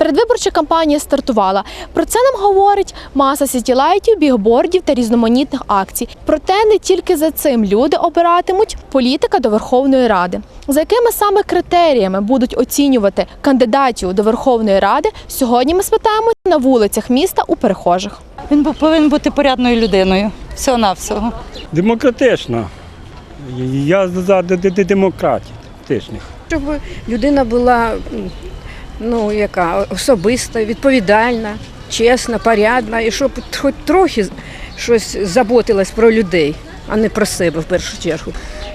Передвиборча кампанія стартувала. Про це нам говорить маса сітілайтів, бігбордів та різноманітних акцій. Проте не тільки за цим люди обиратимуть політика до Верховної Ради. За якими саме критеріями будуть оцінювати кандидатів до Верховної Ради, сьогодні ми спитаємо на вулицях міста у перехожих. Він повинен бути порядною людиною. Всього навсього Демократично. Я за д- д- д- Щоб людина була ну, яка, особиста, відповідальна, чесна, порядна, і щоб хоч трохи щось заботилась про людей, а не про себе в першу чергу.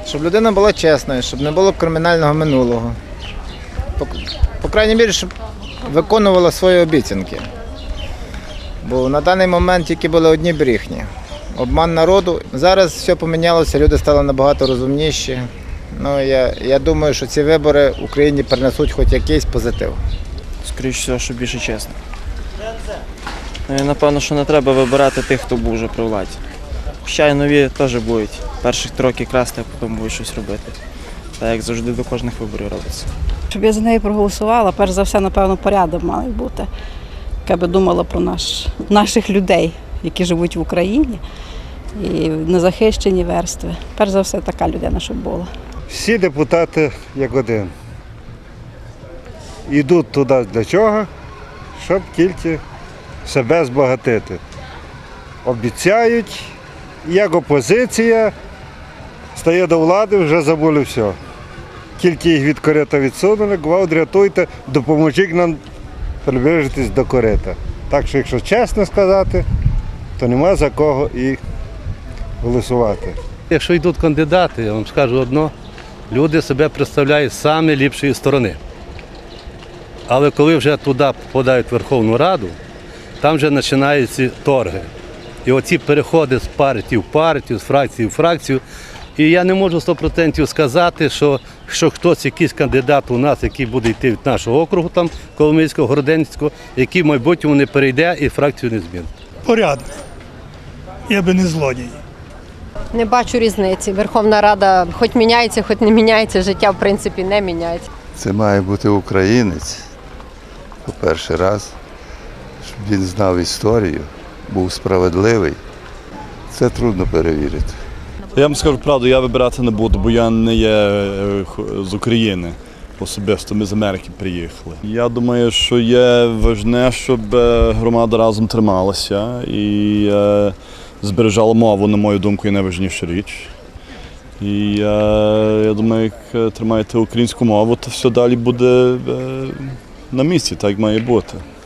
Щоб людина була чесною, щоб не було кримінального минулого. По, по крайній мірі, щоб виконувала свої обіцянки. Бо на даний момент тільки були одні брехні. Обман народу. Зараз все помінялося, люди стали набагато розумніші. Ну, я, я думаю, що ці вибори Україні принесуть хоч якийсь позитив. скоріш всього, що більше чесно. Ну, і напевно, що не треба вибирати тих, хто був вже при владі. Хоча й нові теж будуть. Перших три роки красти, а потім будуть щось робити. Так як завжди до кожних виборів робиться. Щоб я за неї проголосувала, перш за все, напевно, порядок має бути. Яка би думала про наш, наших людей, які живуть в Україні, і незахищені верстви. Перш за все, така людина, щоб була. Всі депутати як один. Йдуть туди для чого? Щоб тільки себе збагатити. Обіцяють, як опозиція стає до влади, вже забули все. Тільки їх від корита відсунули, гвалт рятуйте, допоможіть нам приближитись до корита. Так що, якщо чесно сказати, то нема за кого і голосувати. Якщо йдуть кандидати, я вам скажу одно, люди себе представляють з ліпшої сторони. Але коли вже туди попадають Верховну Раду, там вже починаються торги. І оці переходи з партії в партію, з фракції в фракцію. І я не можу 100% сказати, що, що хтось, якийсь кандидат у нас, який буде йти від нашого округу, там, Коломийського, Городенського, який в майбутньому не перейде і фракцію не змінить. порядний. Я би не злодій. Не бачу різниці. Верховна Рада хоч міняється, хоч не міняється, життя в принципі не міняється. Це має бути українець по перший раз, щоб він знав історію, був справедливий. Це трудно перевірити. Я вам скажу правду, я вибирати не буду, бо я не є е, з України особисто. Ми з Америки приїхали. Я думаю, що є важне, щоб е, громада разом трималася і е, збережала мову, на мою думку, є найважніша річ. І е, я думаю, як е, тримаєте українську мову, то все далі буде е, на місці, так має бути.